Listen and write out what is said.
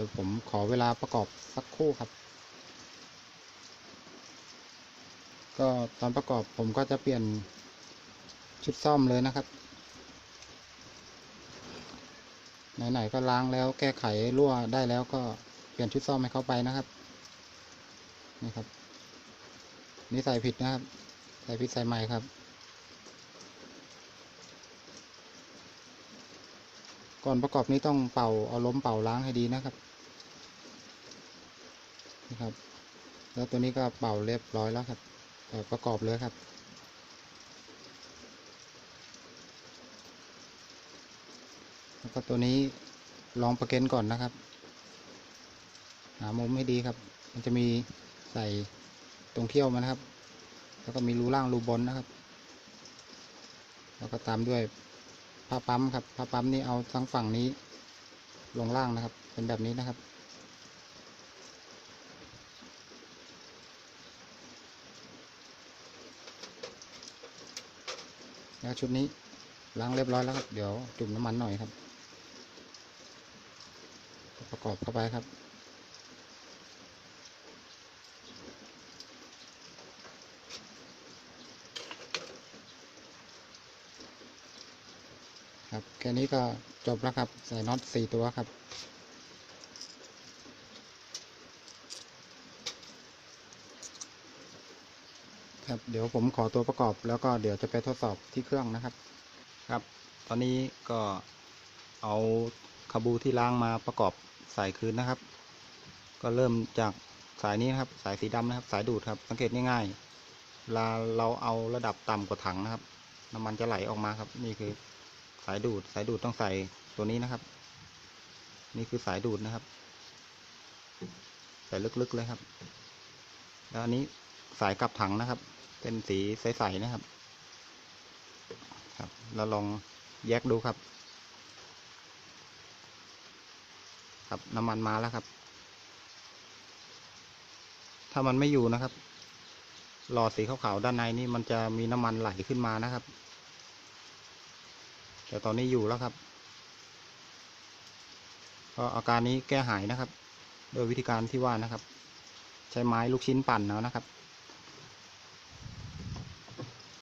ดี๋ยวผมขอเวลาประกอบสักครู่ครับ ก็ตอนประกอบผมก็จะเปลี่ยนชุดซ่อมเลยนะครับ ไหนๆก็ล้างแล้วแก้ไขรั่วได้แล้วก็เปลี่ยนชุดซ่อมให้เขาไปนะครับ นี่ครับ นี่ใส่ผิดนะครับ ใส่ผิดใส่ใหม่ครับ ก่อนประกอบนี้ต้องเป่าเอาล้มเป่าล้างให้ดีนะครับนี่ครับ แล้วตัวนี้ก็เป่าเรียบร้อยแล้วครับประกอบเลยครับแล้วก็ตัวนี้ลองประเก็นก่อนนะครับ หามุมให้ดีครับ มันจะมีใส่ตรงเที่ยวมันนะครับ แล้วก็มีรูล่างรูบนนะครับ แล้วก็ตามด้วย ผ้าปั๊มครับผ้าปั๊มนี่เอาทั้งฝั่งนี้ ลงล่างนะครับ เป็นแบบนี้นะครับ แล้วชุดนี้ล้างเรียบร้อยแล้วครับ เดี๋ยวจุ่มน้ำมันหน่อยครับ ประกอบเข้าไปครับ ครับแค่นี้ก็จบแล้วครับ ใส่น็อตสี่ตัวครับ ครับเดี๋ยวผมขอตัวประกอบแล้วก็เดี๋ยวจะไปทดสอบที่เครื่องนะครับ ครับ ตอนนี้ก็เอาคาบูที่ล้างมาประกอบใส่คืนนะครับ ก็เริ่มจากสายนี้นะครับ สายสีดำนะครับ สายดูดครับ สังเกตง่ายๆเวลาเราเอาระดับต่ำกว่าถังนะครับ น้ำมันจะไหลออกมาครับ นี่คือายดูด สายดูดต้องใส่ตัวนี้นะครับ นี่คือสายดูดนะครับ ใส่ลึกๆเลยครับ แล้วอันนี้สายกับถังนะครับ เป็นสีใสๆนะครับ ครับเราลองแยกดูครับ ครับน้ำมันมาแล้วครับ ถ้ามันไม่อยู่นะครับ หลอดสีขาวๆด้านในนี่มันจะมีน้ำมันไหลขึ้นมานะครับ แต่ตอนนี้อยู่แล้วครับก็อาการนี้แก้หายนะครับ โดยวิธีการที่ว่านะครับ ใช้ไม้ลูกชิ้นปั่นเอานะครับ